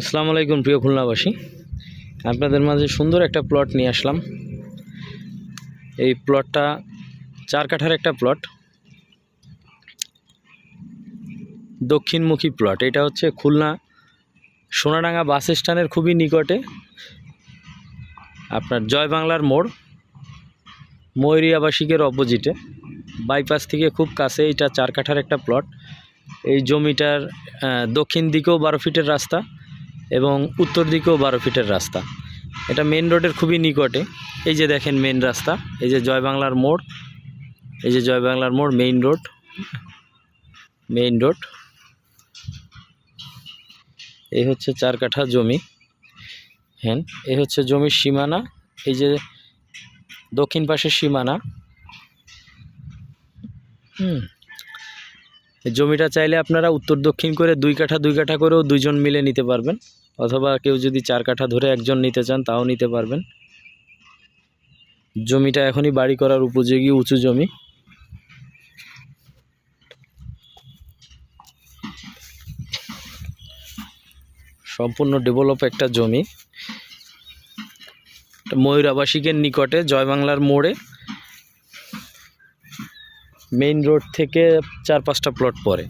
আসসালামু আলাইকুম প্রিয় খুলনাবাসী। আপনাদের মাঝে সুন্দর একটা প্লট নিয়ে আসলাম। এই প্লটটা চার কাঠার একটা প্লট দক্ষিণমুখী প্লট এটা হচ্ছে খুলনা সোনাডাঙ্গা বাস স্ট্যান্ডের খুবই নিকটে। আপনার জয় বাংলার মোড়, ময়ূরী আবাসিকের অপোজিটে বাইপাস থেকে খুব কাছে এটা চার কাঠার একটা প্লট এই জমিটার দক্ষিণ দিকেও বারো ফিটের রাস্তা। এবং উত্তর দিকেও বারো ফিটের রাস্তা। এটা মেন রোডের খুবই নিকটে। এই যে দেখেন মেন রাস্তা। এই যে জয় বাংলার মোড়। এই যে জয় বাংলার মোড় মেইন রোড মেইন রোড এই হচ্ছে চার কাঠা জমি। হ্যাঁ এই হচ্ছে জমির সীমানা। এই যে দক্ষিণ পাশের সীমানা। হুম। জমিটা চাইলে আপনারা উত্তর দক্ষিণ করে দুই কাঠা দুই কাঠা করেও দুইজন মিলে নিতে পারবেন। অথবা কেউ যদি চার কাঠা ধরে একজন নিতে চান, তাও নিতে পারবেন। জমিটা এখনই বাড়ি করার উপযোগী উঁচু জমি। সম্পূর্ণ ডেভেলপ একটা জমি। ময়ূর আবাসিকের নিকটে জয় বাংলার মোড়ে। মেইন রোড থেকে চার পাঁচটা প্লট পড়ে।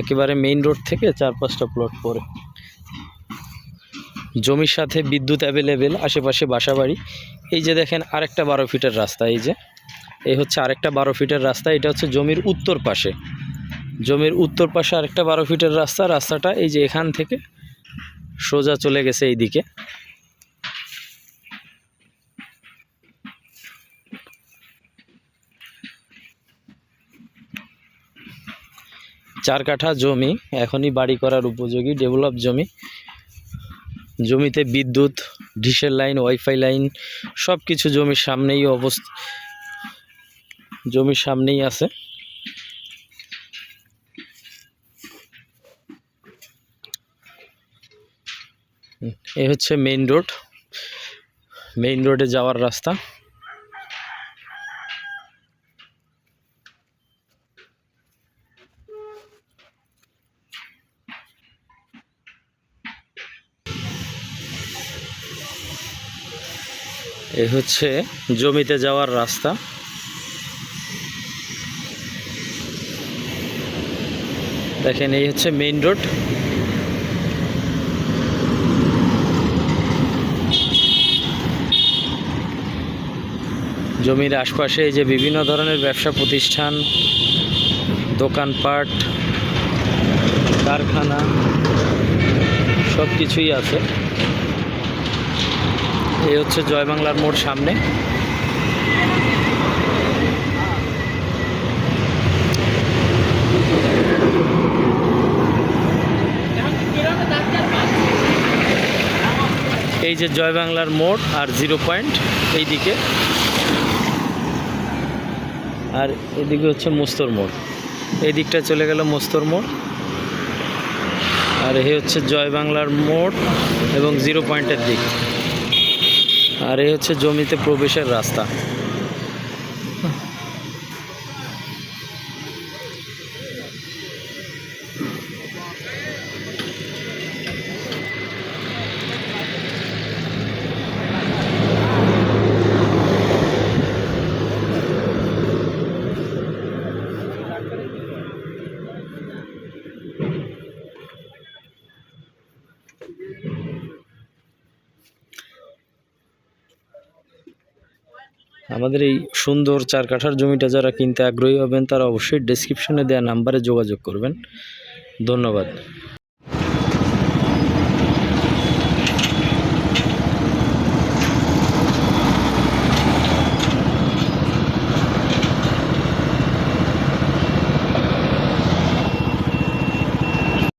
একেবারে মেইন রোড থেকে চার পাঁচটা প্লট পড়ে। জমির সাথে বিদ্যুৎ অ্যাভেলেবেল আশেপাশে বাসাবাড়ি। এই যে দেখেন আরেকটা বারো ফিটের রাস্তা, এই যে। এই হচ্ছে আরেকটা বারো ফিটের রাস্তা, এটা হচ্ছে জমির উত্তর পাশে। জমির উত্তর পাশে আরেকটা বারো ফিটের রাস্তা, রাস্তাটা এই যে এখান থেকে সোজা চলে গেছে এই দিকে চার কাঠা জমি, এখনই বাড়ি করার উপযোগী ডেভেলপ জমি। জমিতে বিদ্যুৎ ডিশের লাইন, ওয়াইফাই লাইন সব কিছু জমির সামনেই অবস্থা, জমির সামনেই আছে। এ হচ্ছে মেইন রোড মেইন রোডে যাওয়ার রাস্তা। এই হচ্ছে জমিতে যাওয়ার রাস্তা। দেখেন, এই হচ্ছে মেইন রোড জমির আশপাশে যে বিভিন্ন ধরনের ব্যবসা প্রতিষ্ঠান, দোকানপাট, কারখানা সব কিছুই আছে। এই হচ্ছে জয় বাংলার মোড় সামনে। এই যে জয় বাংলার মোড় আর জিরো পয়েন্ট এই দিকে আর এদিকে হচ্ছে মোস্তর মোড়। এই দিকটা চলে গেল মোস্তর মোড়। আর এ হচ্ছে জয় বাংলার মোড় এবং জিরো পয়েন্টের দিক। আর এই হচ্ছে জমিতে প্রবেশের রাস্তা। আমাদের এই সুন্দর চার কাঠার জমিটা যারা কিনতে আগ্রহী হবেন, তারা অবশ্যই ডেসক্রিপশনে দেওয়া নাম্বারে যোগাযোগ করবেন। ধন্যবাদ।